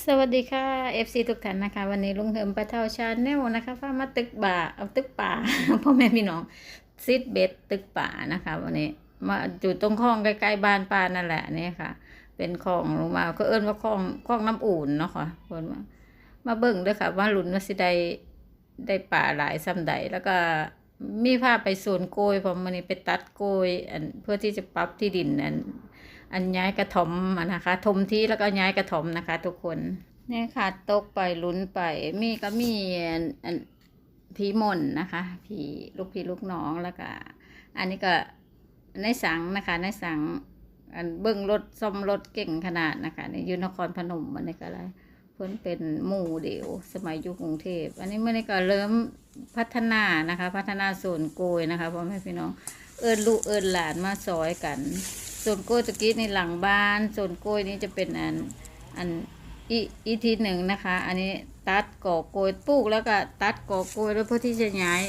สวัสดีค่ะ FC ทุกท่านนะคะ วันนี้ลุงเหิมปะเทาชาแนลนะคะฟ้ามาตึกบ่าเอาตึกป่าพ่อแม่พี่น้องซิดเบ็ดตึกป่านะคะ วันนี้มาอยู่ตรงคลองใกล้ๆบ้านป้านั่นแหละนี่ค่ะ เป็นคลองลงมาก็เอิ้นว่าคลองคลองน้ำอุ่นเนาะค่ะเพิ่นมามาเบิ่งด้วยค่ะ ว่าหลุนว่าสิได้ได้ป่าหลายซ้ำใดแล้วก็มีภาพไปสวนโกยพอมันนี้ไปตัดโกยอันเพื่อที่จะปรับที่ดินอัน อันย้ายกระถมอะนะคะถมที่แล้วก็ย้ายกระถมนะคะ ทุกคนนี่ค่ะตกไปลุ้นไป มีก็มีอันอันผีมนนะคะผีลูกพี่ลูกน้องแล้วก็อันนี้ก็ในสังนะคะในสังอันเบิ้งรถซ่อมรถเก่งขนาดนะคะในยูนครพนมอันนี้ก็อะไรเพิ่นเป็นหมู่เดียวสมัยยู่กรุงเทพอันนี้เมื่อนี้ก็เริ่มพัฒนานะคะ พัฒนาส่วนโกยนะคะพ่อแม่พี่น้องเอิญลูกเอิญหลานมาซอยกัน ส่วนกล้วยตะกี้ในหลังบ้าน ส่วนกล้วยนี้จะเป็นอันอันอีอีทีหนึ่งนะคะ อันนี้ตัดก่อกล้วยปลูกแล้วก็ตัดก่อกล้วยแล้วเพื่อที่จะย้าย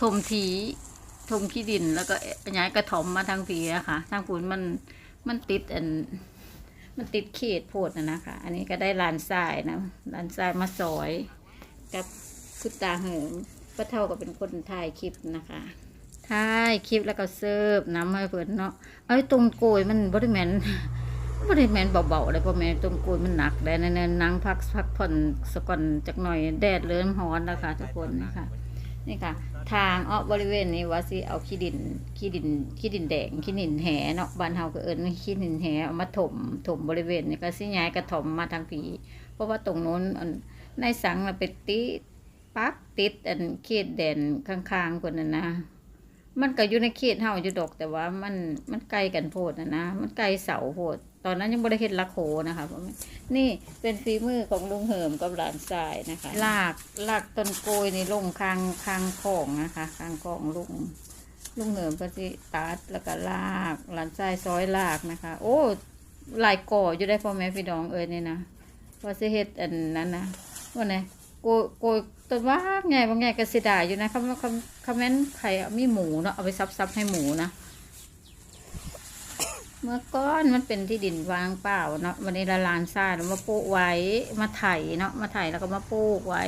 ถมทีถมขี้ดิน แล้วก็ย้ายกระถมมาทางผีนะคะทางปุ๋นมันมันติดอันมันติดเขตโพดนะนะคะ อันนี้ก็ได้ลานทรายนะลานทรายมาซอย กับคุณตาเหิมป้าเท่าก็เป็นคนถ่ายคลิปนะคะ ถ่ายคลิปแล้วก็เสิร์ฟน้ำให้เพิ่นเนาะไอ้ยตรงโกยมันบริแมนบริแมนเบาๆเลยเพราะแม่ตรงโกยมันหนักแดดนั่นๆนั่งพักพักผ่อนสก่อนจักหน่อยแดดเริ่มร้อนแล้วค่ะทุกคนนี่ค่ะนี่ค่ะ ทางอ้อบริเวณนี้ว่าสิเอาขี้ดินขี้ดินขี้ดินแดงขี้ดินแหเนาะบ้านเฮาก็เอิ้นขี้ดินแหเอามาถมถมบริเวณนี้ก็สิย้ายกระถมมาทางผีเพราะว่าตรงโน้นนในสังน่ะไปติปักติดอันเขตแดนข้างๆคนนั้นนะ มันก็อยู่ในเขตเฮาอยู่ดอกแต่ว่ามันมันไกลกันโพดนะนะ มันไกลเสาโพด ตอนนั้นยังบ่ได้เฮ็ดละโขนะคะพ่อแม่นี่เป็นฝีมือของลุงเหิมกับหลานชายนะคะลากลากต้นโกยในลงคางคางของนะคะคางของลุงลุงเหิมก็สิตัดแล้วก็ลากหลานชายซอยลากนะคะ โอ้ลายก่ออยู่ได้พ่อแม่พี่น้องเอ้ยนี่นะว่าสิเฮ็ดอันนั้นนะว่าไงโกยโกย ต้นว่าไงบางไงก็สิด้อยู่นะคำคำคำแม่นไข่มีหมูเนาะเอาไปซับซับให้หมูนะ เมื่อก่อนมันเป็นที่ดินวางเปล่าเนาะวันนี้ละลานซ่าเรามาปลูกไว้มาไถเนาะมาไถแล้วก็มาปลูกไว้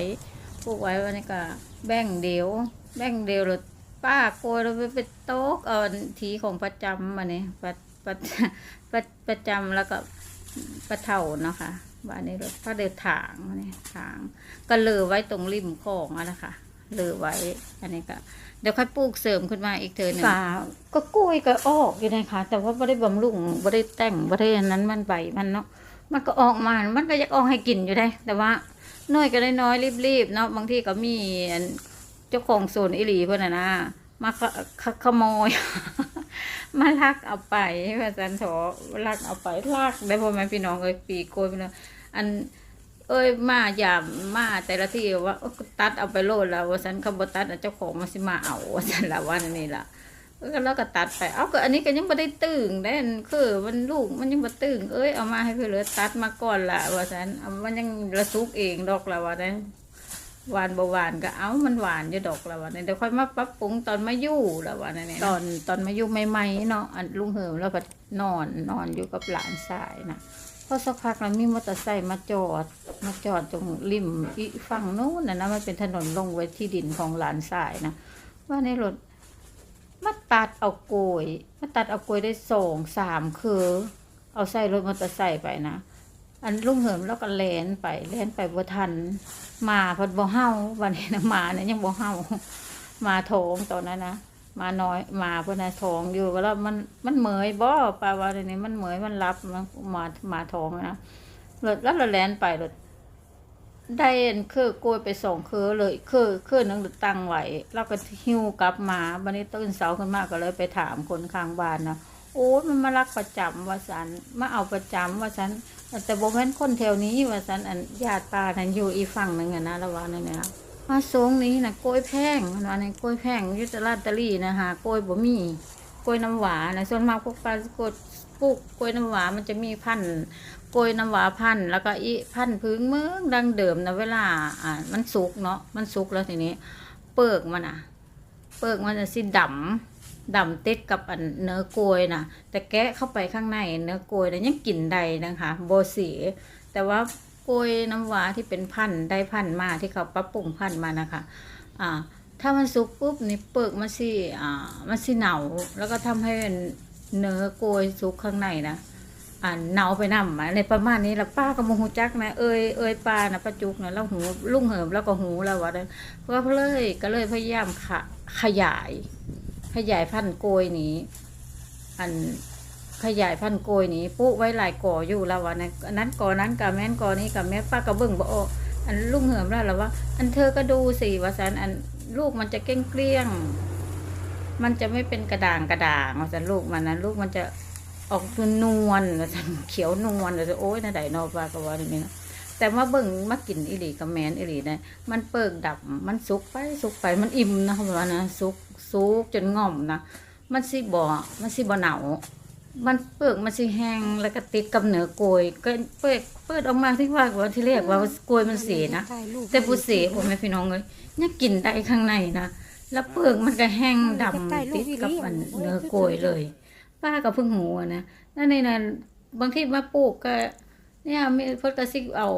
ปลูกไว้วันนี้ก็แบ่งเดียว แบ่งเดียวเลยป้าโกยเราไปเป็นโต๊ะเอาทีของประจำมาเนี่ยประประประประจำแล้วก็ประเท่าเนาะค่ะ วันนี้เราเดินถางนี่ถาง ก็เลอไว้ตรงริมคลองอะนะคะเลอไว้ อันนี้ก็เดี๋ยวค่อยปลูกเสริมขึ้นมาอีกเทอหนึ่งฝาก็กล้วยก็ออกอยู่นะคะแต่ว่าไม่ได้บำรุงไม่ได้แต่งไม่ได้นั้นมันใบมันเนาะมันก็ออกมา มันก็ยากออกให้กินอยู่ได้ แต่ว่าน้อยก็ได้น้อยรีบๆเนาะบางทีก็มีเจ้าของสวนอิหลีเพื่อนน่ะมาขโมยมาลักเอาไปว่าจันโถลักเอาไปลากได้พ่อแม่พี่น้องเอ้ยปีโกยพี่น้อง อัน เอ้ยมาอย่ามาแต่ละที่ว่าตัดเอาไปโลดแล้วว่าฉันเขาบตัดอะเจ้าของมาสิมาเอาว่าฉันละวันนี้ล่ะแล้วก็ตัดไป เอาก็อันนี้ก็ยังไม่ได้ตึงได้นคือมันลูกมันยังไม่ตึงเอ้ยเอามาให้เพื่อเลยตัดมาก่อนละว่าฉันมันยังระซุกเองดอกละว่านั้นหวานบาหวานก็เอามันหวานอยู่ดอกละวันนี้เดี๋ยวค่อยมาปรับปรุงตอนมาอยู่ละวันนี้ตอนตอนมาอยู่ใหม่ๆเนาะลุงเหิมแล้วก็นอนนอนอยู่กับหลานชายนะ พอสักพักแล้วมีมอเตอร์ไซค์มาจอด มาจอดตรงริมอีฝั่งนู้นนะนะมันเป็นถนนลงไว้ที่ดินของหลานสายนะว่าในรถมาตัดเอาโกยมาตัดเอาโกยได้สองสามคือเอาใส่รถมอเตอร์ไซค์ไปนะอันลุงเหิมแล้วก็แลนไปแลนไปบ่ทันมาพอดบ่เฮาวันนี้นะมาเนี่ยยังบ่เฮามาโถงตอนนั้นนะ มาน้อยมาเพื่อนนะทองอยู่ก็แล้วมันมันเหมยบ่ปลาว่าในนี้มันเหมยมันรับมันมามาทองนะรถแล้วเราแลนไปรถได้เอ็นคือโกยไปส่งคือเลยคือคือนึงตั้งไหว้แล้วก็หิ้วกลับมาบันนี้ตื่นเสาขึ้นมากก็เลยไปถามคนข้างบ้านนะโอ้มันมารักประจำว่าสันมาเอาประจำว่าสันแต่บ่แม่นคนแถวนี้ว่าสันอันญาติป้านั้นอยู่อีฝั่งหนึ่งอะนะระว่างนั้นเนี่ย มาสูงนี้นะกล้วยแพงนว่าในกล้วยแพงยุตลาดตะลี่นะฮะกล้วยบ่มีกล้วยน้ำหวานนะส่วนมากพวกปลากดปลูกกล้วยน้ำหวานมันจะมีพันธุ์กล้วยน้ำหวานพันธุ์แล้วก็อีพันธุ์พึ่งเมืองดังเดิมนะเวลาอ่ามันสุกเนาะมันสุกแล้วทีนี้ เปิกมันอะ เปิกมันจะสิดำดำติดกับอันเนื้อกล้วยนะแต่แกะเข้าไปข้างในเนื้อกล้วยนะยังกลิ่นใดนะคะโบสีแต่ว่า กล้วยน้ำว้าที่เป็นพันธุ์ได้พันธุ์มาที่เขาปรับปรุงพันธุ์มานะคะ อ่า ถ้ามันสุกปุ๊บนี่เปลือกมันสิอ่ามันสิเหนาแล้วก็ทำให้เนื้อกล้วยสุกข้างในนะอ่าเหนาไปนำอะไรประมาณนี้แล้วป้าก็โมโหจักนะเอ้ยเอ้ยป้านะป้าจุกนะแล้วหูลุ่งเหิมแล้วก็หูแล้ววะนั้นก็เลยก็เลยพยายามขขยาย ขยายพันธุ์กล้วยนี้ อัน ขยายพันธุ์โกยนี้ปลูกไว้หลายก่ออยู่แล้ววะนะอันนั้นก่อนั้นกับแม่นก่อนี้กับแม่ป้าก็เบิ่งบ่ออันลุงเหิมแล้วล่ะว่าอันเธอก็ดูสิว่าสันอันลูกมันจะเก้งเกลี้ยง มันจะไม่เป็นกระด่างกระด่างว่าสันลูกมันนะลูกมันจะออกนวลว่าสันเขียวนวลว่าสันโอ้ยน่าไดนอป้าก็ว่าอย่างนี้นะแต่ว่าเบิ่งมากินอิหลีกับแมนอิหลีนะมันเปิกดับมันสุกไปสุกไปมันอิ่มนะเขาบอกว่านะสุกสุกจนง่อมนะมันสิบ่มันสิบ่เหนา มันเปลือกมันสิแห้งแล้วก็ติดกับเนื้อโกยก็เปิดเปิดออกมาที่ว่าว่าที่เรียกว่าโกยมันเสียนะแต่ผู้เสียโอ้แม่พี่น้องเลยยังกินได้ข้างในนะแล้วเปลือกมันก็แห้งดำติดกับอันเนื้อโกยเลย ป้าก็เพิ่งหูอะนะนั่นในนั้นบางทีมาปลูกก็เนี่ยมีเพิ่นก็สิเอา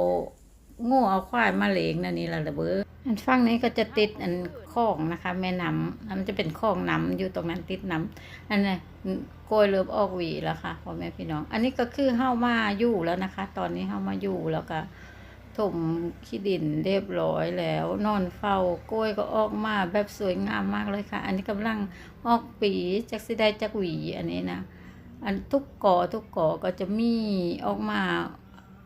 โง่เอาควายมาเลงนั่นนี่ละระเบ้ออันฝั่งนี้ก็จะติดอันคลองนะคะ แม่น้ำอันมันจะเป็นคลองน้ำอยู่ตรงนั้นติดน้ำอันนั้โกยเริ่มออกหวีแล้วค่ะพ่อแม่พี่น้อง อันนี้ก็คือเฮามาอยู่แล้วนะคะ ตอนนี้เฮามาอยู่แล้วก็ถมขี้ดินเรียบร้อยแล้ว นอนเฝ้ากล้วยก็ออกมาแบบสวยงามมากเลยค่ะ อันนี้กำลังออกปีจากสิได้จากหวีอันนี้นะ อันทุกกอทุกกอก็จะมีออกมา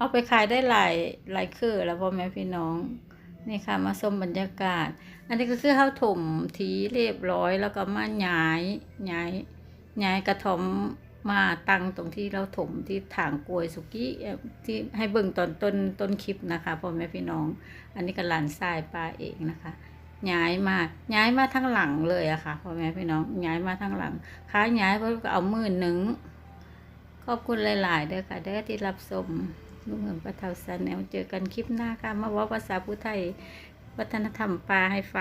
เอาไปขายได้หลายหลายคือแล้วพ่อแม่พี่น้องนี่ค่ะมาชมบรรยากาศ อันนี้ก็คือข้าวถมทีเรียบร้อยแล้วก็มาย้ายย้ายย้ายกระถมมาตั้งตรงที่เราถมที่ถางกล้วยสุกี้ที่ให้เบิ่งตอนต้นต้นคลิปนะคะพ่อแม่พี่น้อง อันนี้ก็หลานทรายปลาเองนะคะย้ายมาย้ายมาทั้งหลังเลยอะค่ะพ่อแม่พี่น้องย้ายมาทั้งหลังค้าย้ายเพื่อเอามือหนึ่งขอบคุณหลายๆเด้อค่ะเด้อที่รับชม ลุงเหิมปะเทาซาแนลเจอกันคลิปหน้าค่ะ มาว่าภาษาผู้ไทย วัฒนธรรมปลาให้ฟัง